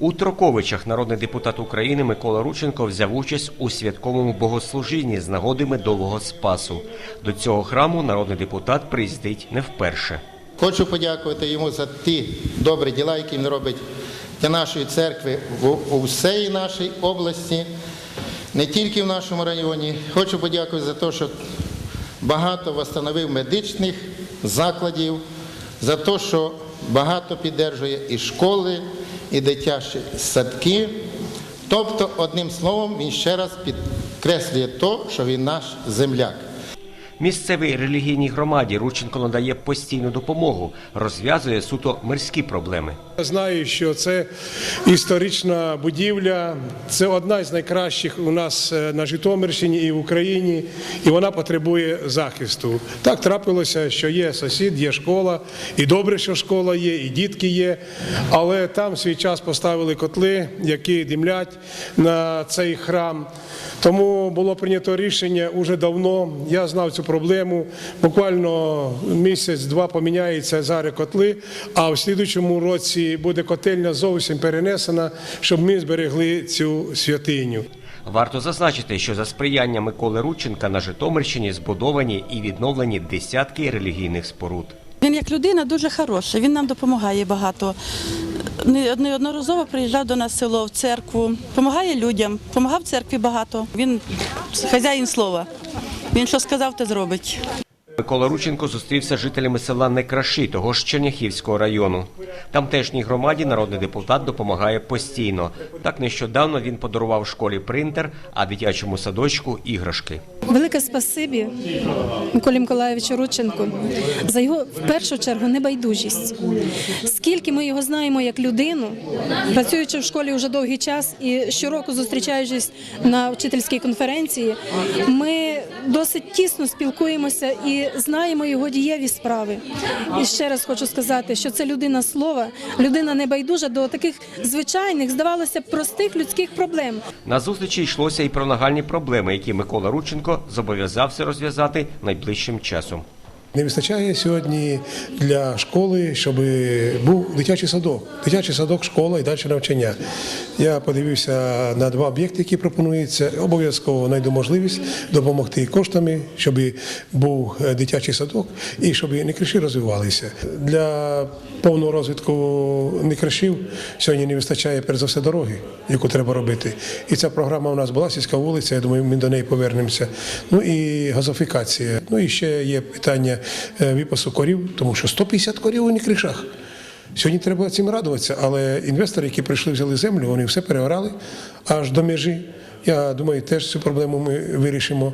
У Троковичах народний депутат України Микола Рученко взяв участь у святковому богослужінні з нагоди медового спасу. До цього храму народний депутат приїздить не вперше. Хочу подякувати йому за ті добрі діла, які він робить для нашої церкви у всій нашій області, не тільки в нашому районі. Хочу подякувати за те, що багато встановив медичних закладів, за те, що багато піддержує і школи, і дитячі садки. Тобто, одним словом, він ще раз підкреслює то, що він наш земляк. Місцевій релігійній громаді Рученко надає постійну допомогу, розв'язує суто мирські проблеми. Я Знаю, що це історична будівля, це одна з найкращих у нас е, на Житомирщині і в Україні, і вона потребує захисту. Так трапилося, що є сусід, є школа, і добре, що школа є, і дітки є. Але там свій час поставили котли, які димлять на цей храм. Тому було прийнято рішення уже давно. Я знав цю проблему. Буквально місяць-два поміняються зараз котли, а в слідучому році буде котельня зовсім перенесена, щоб ми зберегли цю святиню. Варто зазначити, що за сприяння Миколи Рученка на Житомирщині збудовані і відновлені десятки релігійних споруд. Він як людина дуже хороший, він нам допомагає багато. Неодноразово приїжджав до нас в село, в церкву, допомагає людям, допомагав церкві багато. Він хазяїн слова. Він що сказав, те зробить. Микола Рученко зустрівся з жителями села Некраші, того ж Черняхівського району. Тамтешній громаді народний депутат допомагає постійно. Так нещодавно він подарував школі принтер, а дитячому садочку іграшки. Велике спасибі Миколі Миколаєвичу Рудченку за його в першу чергу небайдужість. Скільки ми його знаємо як людину, працюючи в школі вже довгий час і щороку зустрічаючись на вчительській конференції, ми досить тісно спілкуємося і знаємо його дієві справи. І ще раз хочу сказати, що це людина слова, людина небайдужа до таких звичайних, здавалося б, простих людських проблем. На зустрічі йшлося і про нагальні проблеми, які Микола Рученко зобов'язався розв'язати найближчим часом. Не вистачає сьогодні для школи, щоб був дитячий садок. Дитячий садок, школа і далі навчання. Я подивився на два об'єкти, які пропонуються. Обов'язково знайду можливість допомогти коштами, щоб був е, дитячий садок і щоб некриші розвивалися. Для повного розвитку некришів сьогодні не вистачає перш за все дороги, яку треба робити. І ця програма у нас була сільська вулиця. Я думаю, ми до неї повернемося. Ну і газофікація. Ну і ще є питання випасу корів, тому що 150 корів у некришах. Сьогодні треба цим радуватися, але інвестори, які прийшли, взяли землю, вони все переорали аж до межі. Я думаю, теж цю проблему ми вирішимо.